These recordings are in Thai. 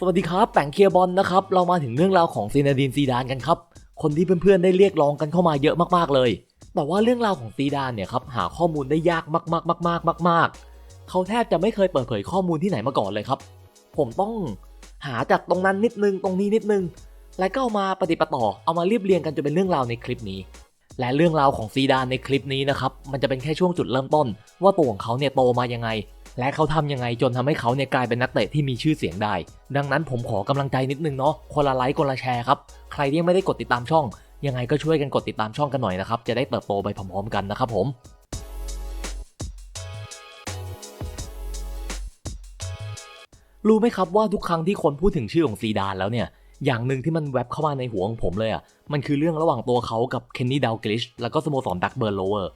สวัสดีครับแป่งเคียร์บอลนะครับ เรามาถึงเรื่องราวของซีนาดีนซีดานกันครับ คนที่เพื่อนๆได้เรียกร้องกันเข้ามาเยอะมากๆเลย แต่ว่าเรื่องราวของซีดานเนี่ยครับหาข้อมูลได้ยากมากๆๆๆมากๆเขาแทบจะไม่เคยเปิดเผยข้อมูลที่ไหนมาก่อนเลยครับ ผมต้องหาจากตรงนั้นนิดนึงตรงนี้นิดนึง แล้วก็เอามาปฏิปต่อเอามาเรียบเรียงกันจนเป็นเรื่องราวในคลิปนี้ และเรื่องราวของซีดานในคลิปนี้นะครับมันจะเป็นแค่ช่วงจุดเริ่มต้น ว่าตัวของเขาเนี่ยโตมายังไง และเขาทำยังไงจนทำให้เขาเนี่ยกลายเป็นนักเตะที่มีชื่อเสียงได้ ดังนั้นผมขอกำลังใจนิดนึงเนาะคนละไลค์คนละแชร์ครับ ใครที่ยังไม่ได้กดติดตามช่อง ยังไงก็ช่วยกันกดติดตามช่องกันหน่อยนะครับ จะได้เติบโตไปพร้อมๆกันนะครับผมรู้ไหมครับว่าทุกครั้งที่คนพูดถึงชื่อของซีดานแล้วเนี่ย อย่างหนึ่งที่มันแวบเข้ามาในหัวของผมเลยอะ มันคือเรื่องระหว่างตัวเขากับเคนนี่ดาวกลิชแล้วก็สโมสรแบ็กเบิร์นโลเวอร์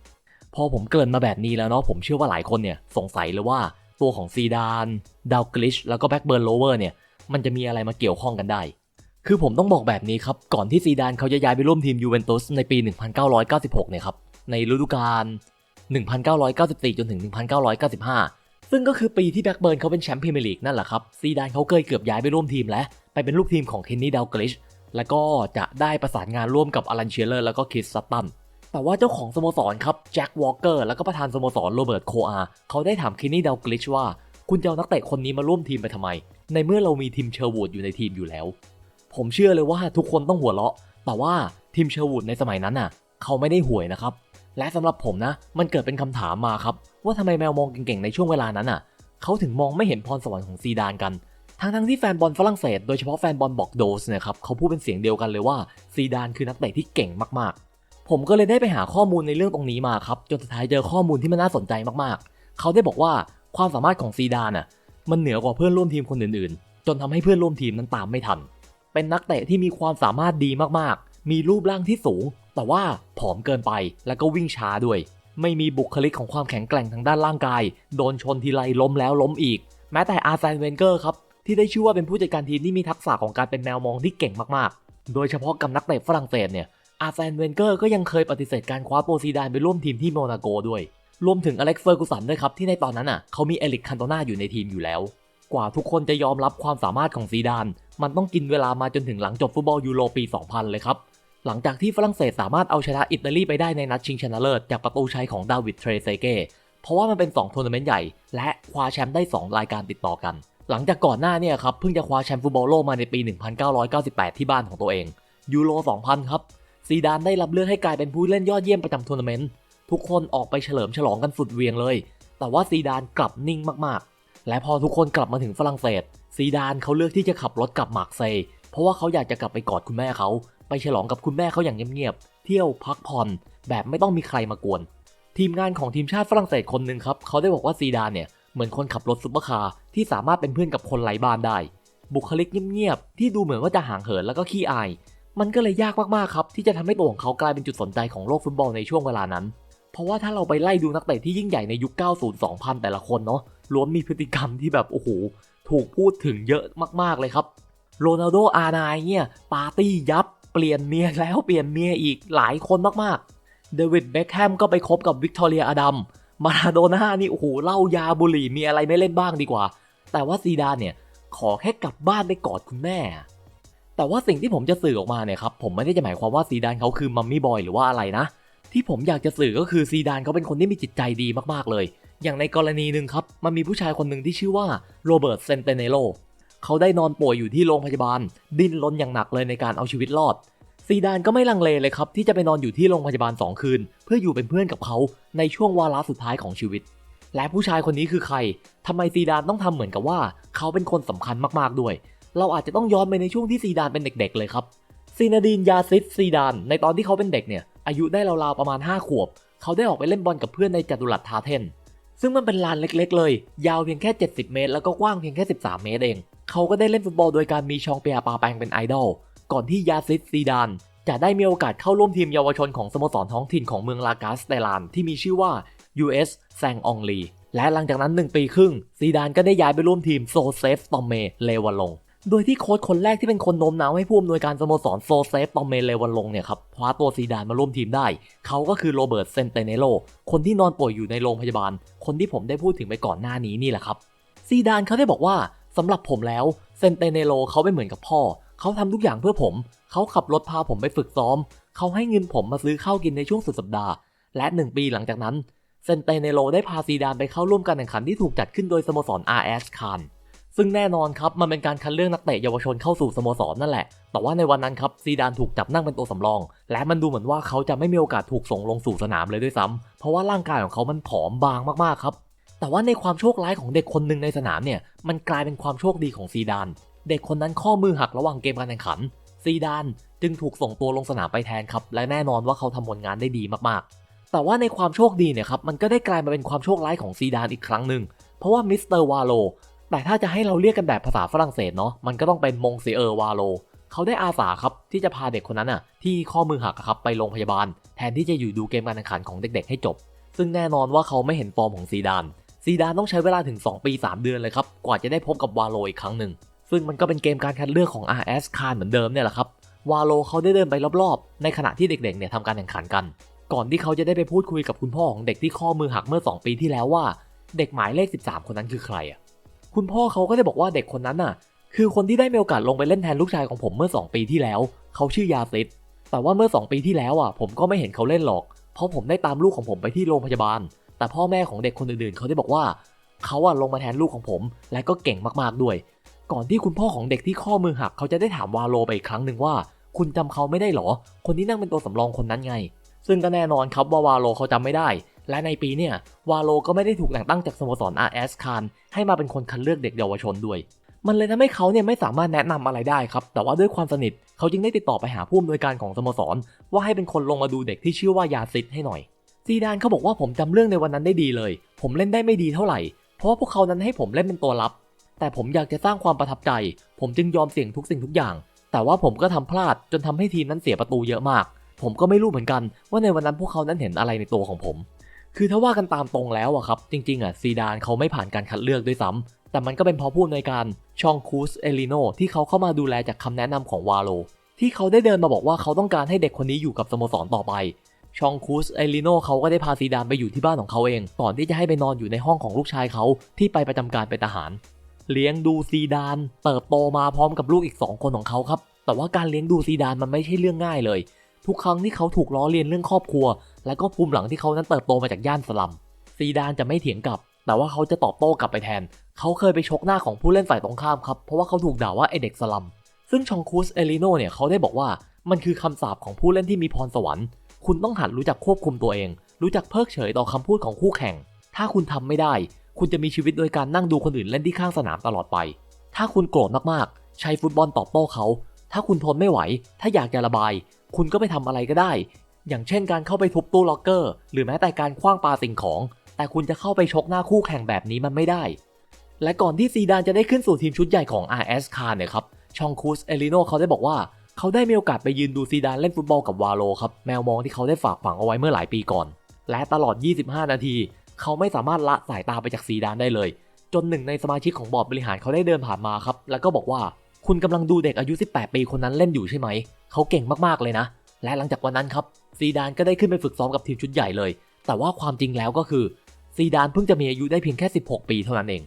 พอผมเกริ่นมาแบบนี้แล้วเนาะผมเชื่อว่าหลายคนเนี่ยสงสัยเลยว่าตัวของซีดานดาวกลิชแล้วก็แบ็กเบิร์นโลเวอร์เนี่ยมันจะมีอะไรมาเกี่ยวข้องกันได้ คือผมต้องบอกแบบนี้ครับ ก่อนที่ซีดานเขาจะย้ายไปร่วมทีมยูเวนตุสในปี 1996 เนี่ยครับ ในฤดูกาล 1994 จนถึง 1995 ซึ่งก็คือปีที่แบ็กเบิร์นเขาเป็นแชมป์พรีเมียร์ลีกนั่นแหละครับซีดานเขาเคยเกือบย้ายไปร่วมทีมแล้ว ไปเป็นลูกทีมของเคนนี่ดาวกลิชแล้วก็จะได้ประสานงานร่วมกับอลันเชียเลอร์แล้วก็คริสซัตตัน แต่ว่าเจ้าของสโมสรครับแจ็ควอลเกอร์แล้วก็ประธานสโมสรโรเบิร์ตโคอาเขาได้ถามคินนี่เดาวกลิชว่า คุณจะเอานักเตะคนนี้มาร่วมทีมไปทำไม ในเมื่อเรามีทีมเชอร์วูดอยู่ในทีมอยู่แล้ว ผมเชื่อเลยว่าทุกคนต้องหัวเราะ แต่ว่าทีมเชอร์วูดในสมัยนั้นน่ะ เขาไม่ได้ห่วยนะครับ และสำหรับผมนะ มันเกิดเป็นคำถามมาครับ ว่าทำไมแมวมองเก่งๆในช่วงเวลานั้นน่ะ เขาถึงมองไม่เห็นพรสวรรค์ของซีดานกันทั้งๆที่แฟนบอลฝรั่งเศสโดยเฉพาะแฟนบอลบอกโดสเนี่ยครับเขาพูดเป็นเสียงเดียวกันเลยว่าซีดานคือนักเตะที่เก่งมากๆ ผมก็เลยได้ไปหาข้อมูลในเรื่องตรงนี้มาครับ จนสุดท้ายเจอข้อมูลที่มันน่าสนใจมากๆ เขาได้บอกว่าความสามารถของซีดานน่ะมันเหนือกว่าเพื่อนร่วมทีมคนอื่นๆ จนทำให้เพื่อนร่วมทีมนั้นตามไม่ทัน เป็นนักเตะที่มีความสามารถดีมากๆ มีรูปร่างที่สูง แต่ว่าผอมเกินไปแล้วก็วิ่งช้าด้วย ไม่มีบุคลิกของความแข็งแกร่งทางด้านร่างกาย โดนชนทีไรล้มแล้วล้มอีก แม้แต่อาร์แซนเวนเกอร์ครับที่ได้ชื่อว่าเป็นผู้จัดการทีมที่มีทักษะของการเป็นแมวมองที่เก่งมากๆ โดยเฉพาะกับนักเตะฝรั่งเศสเนี่ย อาร์แซนเวนเกอร์ก็ยังเคยปฏิเสธการคว้าโปรซีดานไปร่วมทีมที่โมนาโกด้วย รวมถึงอเล็กซ์เฟอร์กูสันด้วยครับที่ในตอนนั้นอะเขามีเอลิกคันโตนาอยู่ในทีมอยู่แล้ว กว่าทุกคนจะยอมรับความสามารถของซีดาน มันต้องกินเวลามาจนถึงหลังจบฟุตบอลยูโรปี 2000 เลยครับ หลังจากที่ฝรั่งเศสสามารถเอาชนะอิตาลีไปได้ในนัดชิงชนะเลิศจากประตูชัยของดาวิดเทรเซเก้เพราะว่ามันเป็น2ทัวร์นาเมนต์ใหญ่ และคว้าแชมป์ได้ 2 รายการติดต่อกัน หลังจากก่อนหน้าเนี่ยครับเพิ่งจะคว้าแชมป์ฟุตบอลโลกมาในปี 1998 ที่บ้านของตัวเองยูโร 2000 ครับ ซีดานได้รับเลือกให้กลายเป็นผู้เล่นยอดเยี่ยมประจำทัวร์นาเมนต์ทุกคนออกไปเฉลิมฉลองกันสุดเวียงเลย แต่ว่าซีดานกลับนิ่งมากๆ และพอทุกคนกลับมาถึงฝรั่งเศส ซีดานเขาเลือกที่จะขับรถกลับมาร์กเซย์เพราะว่าเขาอยากจะกลับไปกอดคุณแม่เขา ไปฉลองกับคุณแม่เขาอย่างเงียบๆ เที่ยวพักผ่อน แบบไม่ต้องมีใครมากวน ทีมงานของทีมชาติฝรั่งเศสคนหนึ่งครับเขาได้บอกว่าซีดานเนี่ยเหมือนคนขับรถซุปเปอร์คาร์ที่สามารถเป็นเพื่อนกับคนไร้บ้านได้ บุคลิกเงียบๆที่ดูเหมือนว่าจะห่างเหินแล้วก็ขี้อาย มันก็เลยยากมากๆครับที่จะทำให้ตัวของเขากลายเป็นจุดสนใจของโลกฟุตบอลในช่วงเวลานั้น เพราะว่าถ้าเราไปไล่ดูนักเตะที่ยิ่งใหญ่ในยุค 90 2000 แต่ละคนเนาะล้วนมีพฤติกรรมที่แบบโอ้โหถูกพูดถึงเยอะมากๆเลยครับโรนัลโดอาร์ไนเนี่ยปาร์ตี้ยับเปลี่ยนเมียแล้วเปลี่ยนเมียอีกหลายคนมากๆเดวิดเบคแฮมก็ไปคบกับวิกตอเรียอดัมมาราโดน่านี่โอ้โหเล้ายาบุหรี่มีอะไรไม่เล่นบ้างดีกว่า แต่ว่าซีดานเนี่ยขอแค่กลับบ้านไปกอดคุณแม่ แต่ว่าสิ่งที่ผมจะสื่อออกมาเนี่ยครับผมไม่ได้จะหมายความว่าซีดานเขาคือมัมมี่บอยหรือว่าอะไรนะ ที่ผมอยากจะสื่อก็คือซีดานเขาเป็นคนที่มีจิตใจดีมากๆเลย อย่างในกรณีหนึ่งครับมันมีผู้ชายคนหนึ่งที่ชื่อว่าโรเบิร์ตเซนเตเนโลเขาได้นอนป่วยอยู่ที่โรงพยาบาล ดิ้นรนอย่างหนักเลยในการเอาชีวิตรอดซีดานก็ไม่ลังเลเลยครับที่จะไปนอนอยู่ที่โรงพยาบาล 2 คืน เพื่ออยู่เป็นเพื่อนกับเขาในช่วงวาระสุดท้ายของชีวิต และผู้ชายคนนี้คือใครทำไมซีดานต้องทำเหมือนกับว่า เขาเป็นคนสำคัญมากๆด้วย เราอาจจะต้องย้อนไปในช่วงที่ซีดานเป็นเด็ก ๆ เลยครับซีนาดีนยาซิสซีดาน ในตอนที่เขาเป็นเด็กเนี่ย อายุได้ราวๆประมาณ 5 ขวบ เขาได้ออกไปเล่นบอลกับเพื่อนในจัตุรัสทาเทน ซึ่งมันเป็นลานเล็กๆ เลย ยาวเพียงแค่ 70 เมตร แล้วก็กว้างเพียงแค่ 13 เมตรเอง เขาก็ได้เล่นฟุตบอลโดยการมีชองเปียปาแปงเป็นไอดอล ก่อนที่ยาซิสซีดาน จะได้มีโอกาสเข้าร่วมทีมเยาวชนของสโมสรท้องถิ่นของเมืองลากาสเตลาน ที่มีชื่อว่า US แซงองลีและหลังจากนั้น 1 ปีครึ่งซีดานก็ได้ย้ายไปร่วมทีมโซเซฟตอมเมเลวาลง โดยที่โค้ชคนแรกที่เป็นคนโน้มน้าวให้ผู้อำนวยการสโมสรโซเซฟตอมเมเลวาลงเนี่ยครับคว้าตัวซีดานมาร่วมทีมได้ เขาก็คือโรเบิร์ตเซนเตเนโล คนที่นอนป่วยอยู่ในโรงพยาบาล คนที่ผมได้พูดถึงไปก่อนหน้านี้นี่แหละครับ ซีดานเขาได้บอกว่าสำหรับผมแล้วเซนเตเนโลเขาเป็นเหมือนกับพ่อ เขาทำทุกอย่างเพื่อผม เขาขับรถพาผมไปฝึกซ้อม เขาให้เงินผมมาซื้อข้าวกินในช่วงสุดสัปดาห์ และหนึ่งปีหลังจากนั้นเซนเตเนโลได้พาซีดานไปเข้าร่วมการแข่งขันที่ถูกจัดขึ้นโดยสโมสร RS คาน ซึ่งแน่นอนครับมันเป็นการคัดเลือกนักเตะเยาวชนเข้าสู่สโมสรนั่นแหละ แต่ว่าในวันนั้นครับซีดานถูกจับนั่งเป็นตัวสำรอง และมันดูเหมือนว่าเขาจะไม่มีโอกาสถูกส่งลงสู่สนามเลยด้วยซ้ำเพราะว่าร่างกายของเขามันผอมบางมากๆครับ แต่ว่าในความโชคร้ายของเด็กคนหนึ่งในสนามเนี่ย มันกลายเป็นความโชคดีของซีดาน เด็กคนนั้นข้อมือหักระหว่างเกมการแข่งขัน ซีดานจึงถูกส่งตัวลงสนามไปแทนครับ และแน่นอนว่าเขาทำผลงานได้ดีมากๆ แต่ว่าในความโชคดีเนี่ยครับมันก็ได้กลายมาเป็นความโชคร้ายของซีดานอีกครั้งหนึ่ง เพราะว่ามิสเตอร์วาโล แต่ถ้าจะให้เราเรียกกันแบบภาษาฝรั่งเศสเนาะมันก็ต้องเป็นมงซีเออร์วาโลเขาได้อาสาครับที่จะพาเด็กคนนั้นอะที่ข้อมือหักครับไปโรงพยาบาล แทนที่จะอยู่ดูเกมการแข่งขันของเด็กๆให้จบ ซึ่งแน่นอนว่าเขาไม่เห็นฟอร์มของซีดาน ซีดานต้องใช้เวลาถึง 2 ปี 3 เดือนเลยครับกว่าจะได้พบกับวาโลอีกครั้งหนึ่งซึ่งมันก็เป็นเกมการคัดเลือกของ RS คานเหมือนเดิมเนี่ยแหละครับวาโลเขาได้เดินไปรอบๆ ในขณะที่เด็กๆเนี่ยทำการแข่งขันกัน ก่อนที่เขาจะได้ไปพูดคุยกับคุณพ่อของเด็กที่ข้อมือหักเมื่อ 2 ปีที่แล้วว่า เด็กหมายเลข 13 คนนั้นคือใครอะ คุณพ่อเขาก็ได้บอกว่าเด็กคนนั้นน่ะ คือคนที่ได้มีโอกาสลงไปเล่นแทนลูกชายของผมเมื่อ 2 ปีที่แล้ว เขาชื่อยาซิดแต่ว่าเมื่อ 2 ปีที่แล้วอะ ผมก็ไม่เห็นเขาเล่นหรอก เพราะผมได้ตามลูกของผมไปที่โรงพยาบาล แต่พ่อแม่ของเด็กคนอื่นๆ เขาได้บอกว่า เขาอะลงมาแทนลูกของผม และก็เก่งมากๆด้วย ก่อนที่คุณพ่อของเด็กที่ข้อมือหักเขาจะได้ถามวาโลไปอีกครั้งหนึ่งว่า คุณจำเขาไม่ได้หรอ คนที่นั่งเป็นตัวสำรองคนนั้นไง ซึ่งก็แน่นอนครับว่าวาโลเขาจำไม่ได้ และในปีเนี่ยวาโลก็ไม่ได้ถูกแต่งตั้งจากสโมสร RS คานให้มาเป็นคนคัดเลือกเด็กเยาวชนด้วย มันเลยทำให้เขาเนี่ยไม่สามารถแนะนำอะไรได้ครับ แต่ว่าด้วยความสนิทเขาจึงได้ติดต่อไปหาผู้อำนวยการของสโมสร ว่าให้เป็นคนลงมาดูเด็กที่ชื่อว่ายาซิดให้หน่อย ซีดานเขาบอกว่าผมจำเรื่องในวันนั้นได้ดีเลย ผมเล่นได้ไม่ดีเท่าไหร่ เพราะว่าพวกเขานั้นให้ผมเล่นเป็นตัวรับ แต่ผมอยากจะสร้างความประทับใจ ผมจึงยอมเสี่ยงทุกสิ่งทุกอย่าง แต่ว่าผมก็ทำพลาดจนทำให้ทีมนั้นเสียประตูเยอะมาก ผมก็ไม่รู้เหมือนกันว่าในวันนั้นพวกเขานั้นเห็นอะไรในตัวของผม คือถ้าว่ากันตามตรงแล้วอะครับ จริงๆอะซีดานเขาไม่ผ่านการคัดเลือกด้วยซ้ำแต่มันก็เป็นเพราะผู้อำนวยการชองคูสเอลิโนที่เขาเข้ามาดูแลจากคำแนะนำของวาโลที่เขาได้เดินมาบอกว่าเขาต้องการให้เด็กคนนี้อยู่กับสโมสรต่อไป ชองคูสเอลิโนเขาก็ได้พาซีดานไปอยู่ที่บ้านของเขาเองก่อนที่จะให้ไปนอนอยู่ในห้องของลูกชายเขาที่ไปประจำการเป็นทหาร เลี้ยงดูซีดาน เติบโตมาพร้อมกับลูกอีก 2 คนของเขาครับ แต่ว่าการเลี้ยงดูซีดานมันไม่ใช่เรื่องง่ายเลย ทุกครั้งที่เขาถูกล้อเลียนเรื่องครอบครัว และก็ภูมิหลังที่เขานั้นเติบโตมาจากย่านสลัม ซีดานจะไม่เถียงกลับ แต่ว่าเขาจะตอบโต้กลับไปแทน เขาเคยไปชกหน้าของผู้เล่นฝ่ายตรงข้ามครับ เพราะว่าเขาถูกด่าว่าไอเด็กสลัม ซึ่งชองคูสเอลิโนเนี่ยเขาได้บอกว่ามันคือคำสาปของผู้เล่นที่มีพรสวรรค์ คุณต้องหัดรู้จักควบคุมตัวเอง รู้จักเพิกเฉยต่อคำพูดของคู่แข่ง ถ้าคุณทำไม่ได้ คุณจะมีชีวิตโดยการนั่งดูคนอื่นเล่นที่ข้างสนามตลอดไป ถ้าคุณโกรธมากๆ ใช้ฟุตบอลตอบโต้เขา ถ้าคุณทนไม่ไหว ถ้าอยากจะระบาย คุณก็ไปทำอะไรก็ได้ อย่างเช่นการเข้าไปทุบตู้ล็อกเกอร์ หรือแม้แต่การคว้างปาสิ่งของ แต่คุณจะเข้าไปชกหน้าคู่แข่งแบบนี้มันไม่ได้ และก่อนที่ซีดานจะได้ขึ้นสู่ทีมชุดใหญ่ของ RS คาเนี่ยครับ ชองคูสเอลิโนเขาได้บอกว่าเขาได้มีโอกาสไปยืนดูซีดานเล่นฟุตบอลกับวาโลครับแมวมองที่เขาได้ฝากฝังเอาไว้เมื่อหลายปีก่อน และตลอด 25 นาที เขาไม่สามารถละสายตาไปจากซีดานได้เลย จนหนึ่งในสมาชิกของบอร์ดบริหารเขาได้เดินผ่านมาครับแล้วก็บอกว่า คุณกำลังดูเด็กอายุ 18 ปีคนนั้นเล่นอยู่ใช่ไหม เขาเก่งมากๆเลยนะ และหลังจากวันนั้นครับซีดานก็ได้ขึ้นไปฝึกซ้อมกับทีมชุดใหญ่เลย แต่ว่าความจริงแล้วก็คือซีดานเพิ่งจะมีอายุได้เพียงแค่ 16 ปีเท่านั้นเอง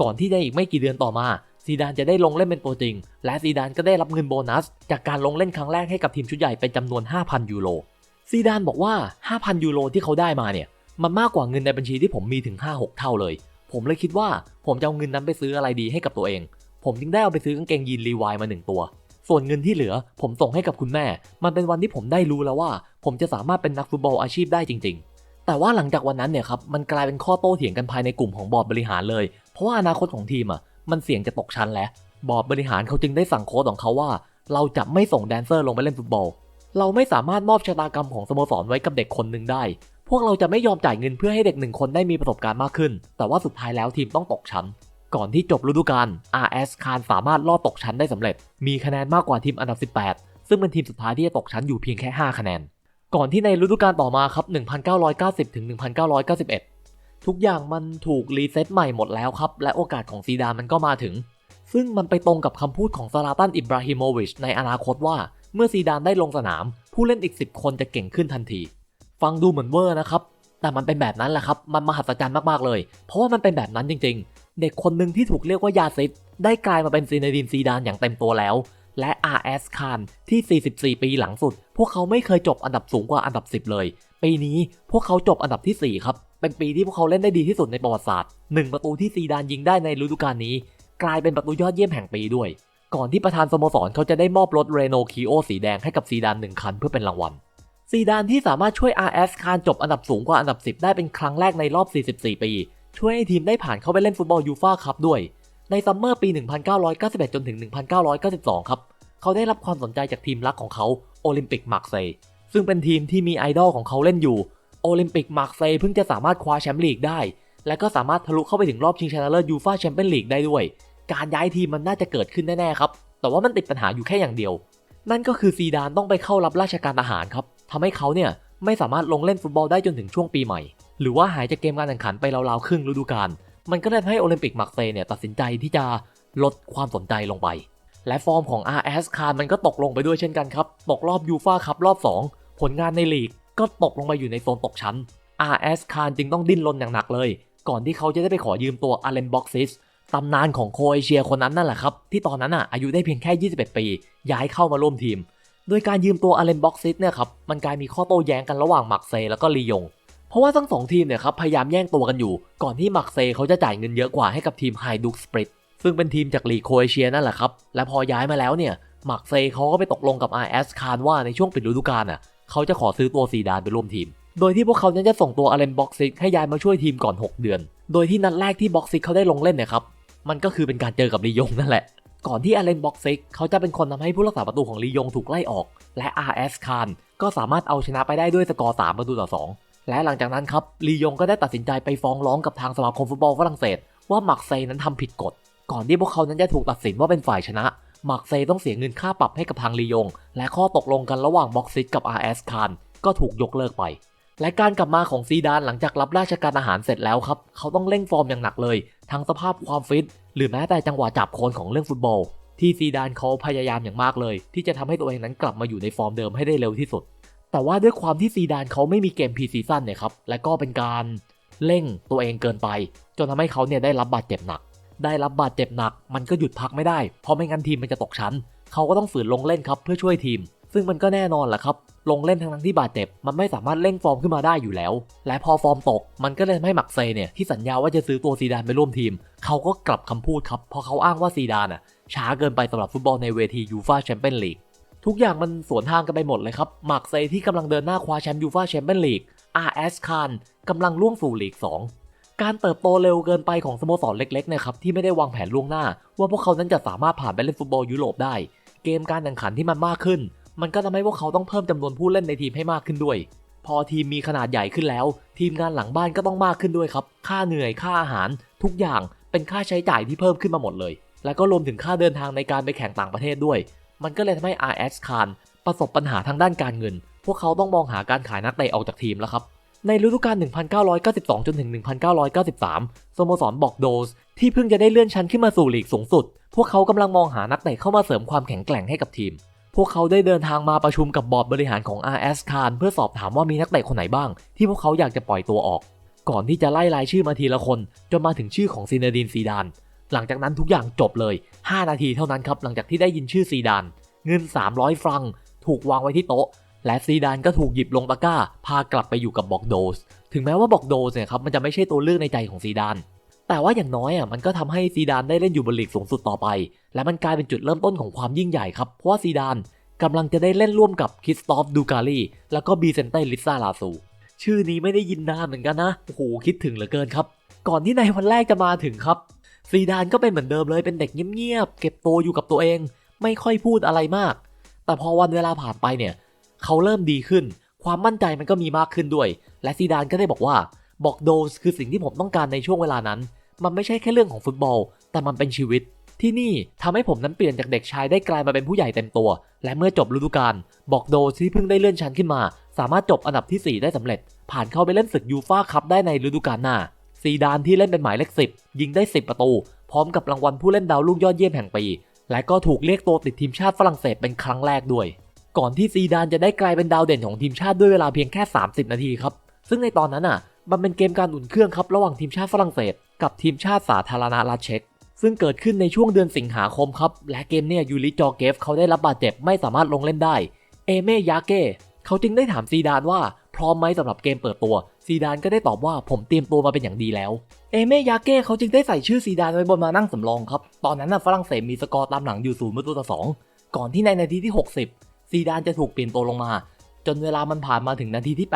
ก่อนที่ในอีกไม่กี่เดือนต่อมาซีดานจะได้ลงเล่นเป็นตัวจริง และซีดานก็ได้รับเงินโบนัส จากการลงเล่นครั้งแรกให้กับทีมชุดใหญ่เป็นจำนวน 5,000 ยูโร ซีดานบอกว่า 5,000 ยูโรที่เขาได้มาเนี่ย มันมากกว่าเงินในบัญชีที่ผมมีถึง 5-6 เท่าเลย ผมเลยคิดว่าผมจะเอาเงินนั้นไปซื้ออะไรดีให้กับตัวเอง ผมจึงได้เอาไปซื้อกางเกงยีนรีวายมาหนึ่งตัว ส่วนเงินที่เหลือ ผมส่งให้กับคุณแม่ มันเป็นวันที่ผมได้รู้แล้วว่า ผมจะสามารถเป็นนักฟุตบอลอาชีพได้จริง ๆ แต่ว่าหลังจากวันนั้นเนี่ยครับมันกลายเป็นข้อโต้เถียงกันภายในกลุ่มของบอร์ดบริหารเลย เพราะว่าอนาคตของทีมอะมันเสี่ยงจะตกชั้นแล้วบอร์ดบริหารเขาจึงได้สั่งโค้ชของเขาว่า เราจะไม่ส่งแดนเซอร์ลงไปเล่นฟุตบอล เราไม่สามารถมอบชะตากรรมของสโมสรไว้กับเด็กคนหนึ่งได้ พวกเราจะไม่ยอมจ่ายเงินเพื่อให้เด็กหนึ่งคนได้มีประสบการณ์มากขึ้น แต่ว่าสุดท้ายแล้วทีมต้องตกชั้น ก่อนที่จบฤดูกาล RS คานสามารถลอดตกชั้นได้สำเร็จ มีคะแนนมากกว่าทีมอันดับ 18 ซึ่งเป็นทีมสุดท้ายที่จะตกชั้นอยู่เพียงแค่ 5 คะแนน ก่อนที่ในฤดูกาลต่อมาครับ 1990 ถึง 1991 ทุกอย่างมันถูกรีเซ็ตใหม่หมดแล้วครับ และโอกาสของซีดานมันก็มาถึง ซึ่งมันไปตรงกับคำพูดของซาลาตันอิบราฮิโมวิชในอนาคตว่า เมื่อซีดานได้ลงสนาม ผู้เล่นอีก 10 คนจะเก่งขึ้นทันที ฟังดูเหมือนเวอร์นะครับแต่มันเป็นแบบนั้นแหละครับ มันมหัศจรรย์มากๆเลย เพราะว่ามันเป็นแบบนั้นจริงๆ เด็กคนหนึ่งที่ถูกเรียกว่ายาซิดได้กลายมาเป็นซีเนดินซีดานอย่างเต็มตัวแล้ว และ RS คานที่ 44 ปีหลังสุด พวกเขาไม่เคยจบอันดับสูงกว่าอันดับ 10 เลย ปีนี้พวกเขาจบอันดับทีสี่4 ครับ เป็นปีที่พวกเขาเล่นได้ดีที่สุดในประวัติศาสตร์หนึ่งประตูที่ซีดานยิงได้ในฤดูกาลนี้ กลายเป็นประตูยอดเยี่ยมแห่งปีด้วย ก่อนที่ประธานสโมสรเขาจะได้มอบรถเรโนคิโอสีแดงให้กับซีดานหนึ่งคันเพื่อเป็นรางวัลซีดานที่สามารถช่วย RS คานจบอันดับสูงกว่าอันดับ 10 ได้เป็นครั้งแรกในรอบ 44 ปี ช่วยให้ทีมได้ผ่านเข้าไปเล่นฟุตบอลยูฟ่าคัพด้วย ในซัมเมอร์ปี 1991 จนถึง 1992 ครับ เขาได้รับความสนใจจากทีมรักของเขาโอลิมปิกมาร์เซย์ซึ่งเป็นทีมที่มีไอดอลของเขาเล่นอยู่โอลิมปิกมาร์เซย์เพิ่งจะสามารถคว้าแชมป์ลีกได้ และก็สามารถทะลุเข้าไปถึงรอบชิงชนะเลิศยูฟ่าแชมเปี้ยนลีกได้ด้วย การย้ายทีมมันน่าจะเกิดขึ้นแน่ๆครับ แต่ว่ามันติดปัญหาอยู่แค่อย่างเดียว นั่นก็คือซีดานต้องไปเข้ารับราชการทหารครับทำให้เขาเนี่ยไม่สามารถลงเล่นฟุตบอลได้จนถึงช่วงปีใหม่ หรือว่าหายจากเกมการแข่งขันไปราวๆครึ่งฤดูกาลมันก็เลยทำให้โอลิมปิกมาร์เซย์เนี่ยตัดสินใจที่จะลดความสนใจลงไป และฟอร์มของ RS คานมันก็ตกลงไปด้วยเช่นกันครับ ตกรอบยูฟ่าคัพรอบ 2 ผลงานในลีกก็ตกลงไปอยู่ในโซนตกชั้น RS คานจึงต้องดิ้นรนอย่างหนักเลย ก่อนที่เขาจะได้ไปขอยืมตัวอาเลนบ็อกซิสตำนานของโคเอเชียคนนั้นนั่นแหละครับ ที่ตอนนั้นอะอายุได้เพียงแค่ 21 ปี ย้ายเข้ามาร่วมทีม โดยการยืมตัวอาเลนบ็อกซิสเนี่ยครับมันกลายมีข้อโต้แย้งกันระหว่างมักเซแล้วก็ลียง เพราะว่าทั้งสองทีมเนี่ยครับพยายามแย่งตัวกันอยู่ ก่อนที่มักเซเขาจะจ่ายเงินเยอะกว่าให้กับทีมไฮดุกสปริตซึ่งเป็นทีมจากลีกโคเอเชียนั่นแหละครับ และพอย้ายมาแล้วเนี่ยมักเซเขาก็ไปตกลงกับ RS คานว่าในช่วงปิดฤดูกาลอะเขาจะขอซื้อตัวซีดานไปร่วมทีม โดยที่พวกเขานั้นจะส่งตัวอาเลนบ็อกซิกให้ย้ายมาช่วยทีมก่อน 6 เดือน โดยที่นัดแรกที่บ็อกซิกเขาได้ลงเล่นเนี่ยครับ มันก็คือเป็นการเจอกับลียงนั่นแหละ ก่อนที่อาเลนบ็อกซิกเขาจะเป็นคนทำให้ผู้รักษาประตูของลียงถูกไล่ออก และ RS คานก็สามารถเอาชนะไปได้ด้วยสกอร์3ประตูต่อ2 และหลังจากนั้นครับลียงก็ได้ตัดสินใจไปฟ้องร้องกับทางสมาคมฟุตบอลฝรั่งเศส ว่ามักเซนั้นทำผิดกฎ ก่อนที่พวกเขานั้นจะถูกตัดสินว่าเป็นฝ่ายชนะมักเซต้องเสียเงินค่าปรับให้กับทางลียง และข้อตกลงกันระหว่างบ็อกซิกกับ RS คานก็ถูกยกเลิกไป และการกลับมาของซีดานหลังจากรับราชการอาหารเสร็จแล้วครับเขาต้องเร่งฟอร์มอย่างหนักเลย ทั้งสภาพความฟิตหรือแม้แต่จังหวะจับโคนของเรื่องฟุตบอล ที่ซีดานเขาพยายามอย่างมากเลย ที่จะทำให้ตัวเองนั้นกลับมาอยู่ในฟอร์มเดิมให้ได้เร็วที่สุด แต่ว่าด้วยความที่ซีดานเขาไม่มีเกมพีซีซั่นเนี่ยครับ และก็เป็นการเร่งตัวเองเกินไป จนทำให้เขาเนี่ยได้รับบาดเจ็บหนัก ได้รับบาดเจ็บหนัก มันก็หยุดพักไม่ได้ เพราะไม่งั้นทีมมันจะตกชั้น เขาก็ต้องฝืนลงเล่นครับเพื่อช่วยทีม ซึ่งมันก็แน่นอนแหละครับ ลงเล่นทั้งทั้งที่บาดเจ็บ มันไม่สามารถเร่งฟอร์มขึ้นมาได้อยู่แล้ว และพอฟอร์มตก มันก็เลยทำให้มักเซเนี่ยที่สัญญาว่าจะซื้อตัวซีดานไปร่วมทีม เขาก็กลับคำพูดครับ เพราะเขาอ้างว่าซีดานอะช้าเกินไปสำหรับฟุตบอลในเวทียูฟาแชมเปี้ยนลีก ทุกอย่างมันสวนทางกันไปหมดเลยครับมักเซที่กำลังเดินหน้าคว้าแชมป์ยูฟาแชมเปี้ยนลีก RS คานกำลังล่วงสู่ลีก 2 การเติบโตเร็วเกินไปของสโมสรเล็กๆเนะครับที่ไม่ได้วางแผนล่วงหน้า ว่าพวกเขานั้นจะสามารถผ่านไปเล่นฟุตบอลยุโรปได้ เกมการแข่งขันที่มันมากขึ้น มันก็ทำให้พวกเขาต้องเพิ่มจำนวนผู้เล่นในทีมให้มากขึ้นด้วย พอทีมมีขนาดใหญ่ขึ้นแล้ว ทีมงานหลังบ้านก็ต้องมากขึ้นด้วยครับ ค่าเหนื่อยค่าอาหาร ทุกอย่างเป็นค่าใช้จ่ายที่เพิ่มขึ้นมาหมดเลย แล้วก็รวมถึงค่าเดินทางในการไปแข่งต่างประเทศด้วย มันก็เลยทำให้ RS คานประสบปัญหาทางด้านการเงิน พวกเขาต้องมองหาการขายนักเตะออกจากทีมแล้วครับ ในฤดูกาล 1992 จนถึง 1993 สโมสรบอกโดส ที่เพิ่งจะได้เลื่อนชั้นขึ้นมาสู่ลีกสูงสุด พวกเขากำลังมองหานักเตะเข้ามาเสริมความแข็งแกร่งให้กับทีม พวกเขาได้เดินทางมาประชุมกับบอร์ดบริหารของ RS คานเพื่อสอบถามว่ามีนักเตะคนไหนบ้าง ที่พวกเขาอยากจะปล่อยตัวออก ก่อนที่จะไล่รายชื่อมาทีละคน จนมาถึงชื่อของซีเนดินซีดาน หลังจากนั้นทุกอย่างจบเลย 5 นาทีเท่านั้นครับหลังจากที่ได้ยินชื่อซีดาน เงิน 300 ฟรัง ถูกวางไว้ที่โต๊ะ และซีดานก็ถูกหยิบลงตะกร้า พากลับไปอยู่กับบอกโดส ถึงแม้ว่าบอกโดสเนี่ยครับมันจะไม่ใช่ตัวเลือกในใจของซีดาน แต่ว่าอย่างน้อยอะมันก็ทำให้ซีดานได้เล่นอยู่บนลีกสูงสุดต่อไป และมันกลายเป็นจุดเริ่มต้นของความยิ่งใหญ่ครับเพราะว่าซีดานกำลังจะได้เล่นร่วมกับคริสตอฟดูกาลีแล้วก็บีเซนเต้ลิซ่าลาซูชื่อนี้ไม่ได้ยินนานเหมือนกันนะโอ้โหคิดถึงเหลือเกินครับ ก่อนที่ในวันแรกจะมาถึงครับ ซีดานก็เป็นเหมือนเดิมเลยเป็นเด็กเงียบๆเก็บตัวอยู่กับตัวเอง ไม่ค่อยพูดอะไรมาก แต่พอวันเวลาผ่านไปเนี่ย เขาเริ่มดีขึ้น ความมั่นใจมันก็มีมากขึ้นด้วย และซีดานก็ได้บอกว่าบอกโดสคือสิ่งที่ผมต้องการในช่วงเวลานั้น มันไม่ใช่แค่เรื่องของฟุตบอล แต่มันเป็นชีวิต ที่นี่ทำให้ผมนั้นเปลี่ยนจากเด็กชายได้กลายมาเป็นผู้ใหญ่เต็มตัว และเมื่อจบฤดูกาลบอกโดสที่เพิ่งได้เลื่อนชั้นขึ้นมา สามารถจบอันดับทีสี่4 ได้สำเร็จ ผ่านเข้าไปเล่นศึกยูฟ่าคัพได้ในฤดูกาลหน้า ซีดานที่เล่นเป็นหมายเลขสิบยิงได้ 10 ประตู พร้อมกับรางวัลผู้เล่นดาวรุ่งยอดเยี่ยมแห่งปี และก็ถูกเรียกตัวติดทีมชาติฝรั่งเศสเป็นครั้งแรกด้วย ก่อนที่ซีดานจะได้กลายเป็นดาวเด่นของทีมชาติด้วยเวลาเพียงแค่ 30 นาทีครับ ซึ่งในตอนนั้นอะ มันเป็นเกมการอุ่นเครื่องครับระหว่างทีมชาติฝรั่งเศส กับทีมชาติสาธารณรัฐเช็กซึ่งเกิดขึ้นในช่วงเดือนสิงหาคมครับ และเกมเนี่ยยูริจอเกฟเขาได้รับบาดเจ็บไม่สามารถลงเล่นได้ เอเมยาเก้เขาจึงได้ถามซีดานว่าพร้อมไหมสำหรับเกมเปิดตัว ซีดานก็ได้ตอบว่าผมเตรียมตัวมาเป็นอย่างดีแล้ว เอเมยาเก้เขาจึงได้ใส่ชื่อซีดานไว้บนมานั่งสำรองครับ ตอนนั้นน่ะฝรั่งเศสมีสกอร์ตามหลังอยู่ศูนย์ประตูต่อสองก่อนที่ในนาทีที่ 60 ซีดานจะถูกเปลี่ยนตัวลงมา จนเวลามันผ่านมาถึงนาทีที่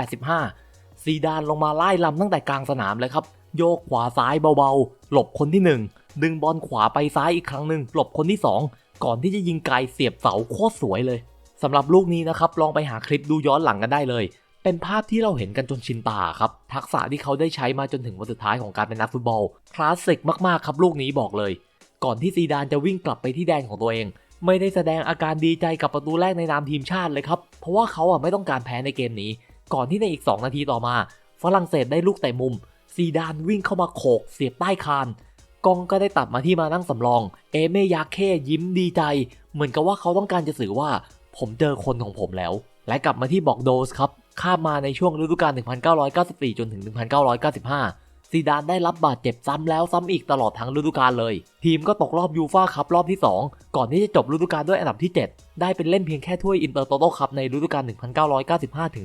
85 ซีดานลงมาไล่ลำตั้งแต่กลางสนามเลยครับ โยกขวาซ้ายเบาๆ หลบคนที่ 1 ดึงบอลขวาไปซ้ายอีกครั้งหนึ่งหลบคนที่ 2 ก่อนที่จะยิงไกลเสียบเสาโคตรสวยเลยสำหรับลูกนี้นะครับลองไปหาคลิปดูย้อนหลังกันได้เลย เป็นภาพที่เราเห็นกันจนชินตาครับ ทักษะที่เขาได้ใช้มาจนถึงวันสุดท้ายของการเป็นนักฟุตบอลคลาสสิกมากๆครับลูกนี้บอกเลย ก่อนที่ซีดานจะวิ่งกลับไปที่แดนของตัวเอง ไม่ได้แสดงอาการดีใจกับประตูแรกในนามทีมชาติเลยครับ เพราะว่าเขาอะไม่ต้องการแพ้ในเกมนี้ ก่อนที่ในอีก 2 นาทีต่อมา ฝรั่งเศสได้ลูกเตะมุม ซีดานวิ่งเข้ามาโขก เสียบใต้คานกองก็ได้ตัดมาที่มานั่งสำรอง เอเมยาเคยิ้มดีใจ เหมือนกับว่าเขาต้องการจะสื่อว่า ผมเจอคนของผมแล้ว และกลับมาที่บอกโดสครับ ข้ามมาในช่วงฤดูกาล 1994 จนถึง 1995 ซีดานได้รับบาดเจ็บซ้ำแล้วซ้ำอีกตลอดทั้งฤดูกาลเลย ทีมก็ตกรอบยูฟ่าคัพรอบที่ 2 ก่อนที่จะจบฤดูกาลด้วยอันดับที่ 7 ได้เป็นเล่นเพียงแค่ถ้วยอินเตอร์โตโต้คัพในฤดูกาล 1995 ถึง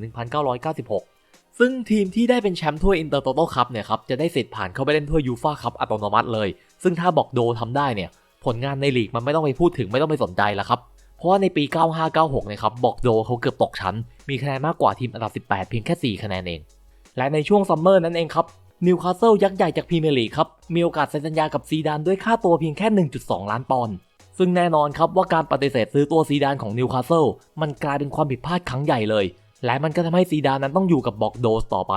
1996ซึ่งทีมที่ได้เป็นแชมป์ถ้วยอินเตอร์โตโต้คัพเนี่ยครับจะได้สิทธิ์ผ่านเข้าไปเล่นถ้วยยูฟ่าคัพอัตโนมัติเลย ซึ่งถ้าบอกโดทำได้เนี่ย ผลงานในลีกมันไม่ต้องไปพูดถึงไม่ต้องไปสนใจแล้วครับ เพราะว่าในปี 9596เนี่ยครับบอกโดเขาเกือบตกชั้น มีคะแนนมากกว่าทีมอันดับ 18 เพียงแค่ 4 คะแนนเอง และในช่วงซัมเมอร์นั่นเองครับนิวคาสเซิลยักษ์ใหญ่จากพรีเมียร์ลีกครับ มีโอกาสเซ็นสัญญากับซีดานด้วยค่าตัวเพียงแค่ 1.2 ล้านปอนด์ซึ่งแน่นอนครับว่าการปฏิเสธซื้อตัวซีดานของนิวคาสเซิลมันกลายเป็นความผิดพลาดครั้งใหญ่เลย และมันก็ทำให้ซีดานนั้นต้องอยู่กับบอกโดสต่อไป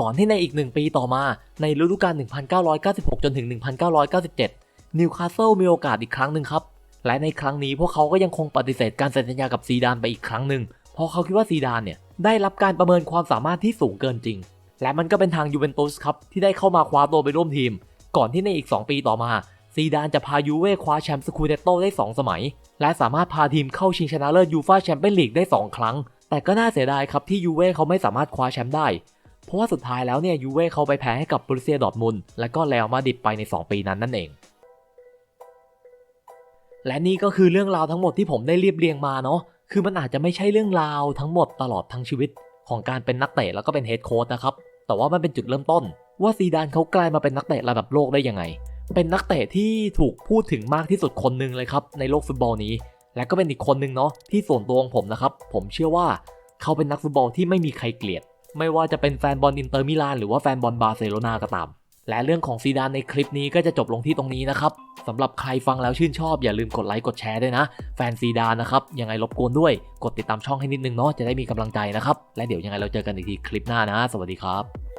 ก่อนที่ในอีกหนึ่งปีต่อมา ในฤดูกาล 1996 จนถึง 1997 นิวคาสเซิลมีโอกาสอีกครั้งหนึ่งครับ และในครั้งนี้พวกเขาก็ยังคงปฏิเสธการเซ็นสัญญากับซีดานไปอีกครั้งหนึ่ง เพราะเขาคิดว่าซีดานเนี่ยได้รับการประเมินความสามารถที่สูงเกินจริง และมันก็เป็นทางยูเวนตุสครับที่ได้เข้ามาคว้าตัวไปร่วมทีม ก่อนที่ในอีก 2 ปีต่อมา ซีดานจะพายูเว่คว้าแชมป์สคูเดโตได้ 2 สมัย และสามารถพาทีมเข้าชิงชนะเลิศยูฟ่าแชมเปี้ยนลีกได้ 2 ครั้ง แต่ก็น่าเสียดายครับที่ยูเว่เขาไม่สามารถคว้าแชมป์ได้ เพราะว่าสุดท้ายแล้วเนี่ยยูเว่เขาไปแพ้ให้กับบรูเซียดอร์ทมุนและก็เรอัลมาดริดไปใน 2 ปีนั้นนั่นเองและนี่ก็คือเรื่องราวทั้งหมดที่ผมได้เรียบเรียงมาเนาะ คือมันอาจจะไม่ใช่เรื่องราวทั้งหมดตลอดทั้งชีวิต ของการเป็นนักเตะแล้วก็เป็นเฮดโค้ชนะครับ แต่ว่ามันเป็นจุดเริ่มต้น ว่าซีดานเขากลายมาเป็นนักเตะระดับโลกได้ยังไง เป็นนักเตะที่ถูกพูดถึงมากที่สุดคนหนึ่งเลยครับในโลกฟุตบอลนี้ และก็เป็นอีกคนหนึ่งเนาะที่ส่วนตัวของผมนะครับ ผมเชื่อว่าเขาเป็นนักฟุตบอลที่ไม่มีใครเกลียด ไม่ว่าจะเป็นแฟนบอลอินเตอร์มิลานหรือว่าแฟนบอลบาร์เซโลนาก็ตาม และเรื่องของซีดานในคลิปนี้ก็จะจบลงที่ตรงนี้นะครับสำหรับใครฟังแล้วชื่นชอบอย่าลืมกดไลค์กดแชร์ด้วยนะ แฟนซีดานนะครับ ยังไงรบกวนด้วย กดติดตามช่องให้นิดนึงเนาะจะได้มีกำลังใจนะครับ และเดี๋ยวยังไงเราเจอกันอีกทีคลิปหน้านะ สวัสดีครับ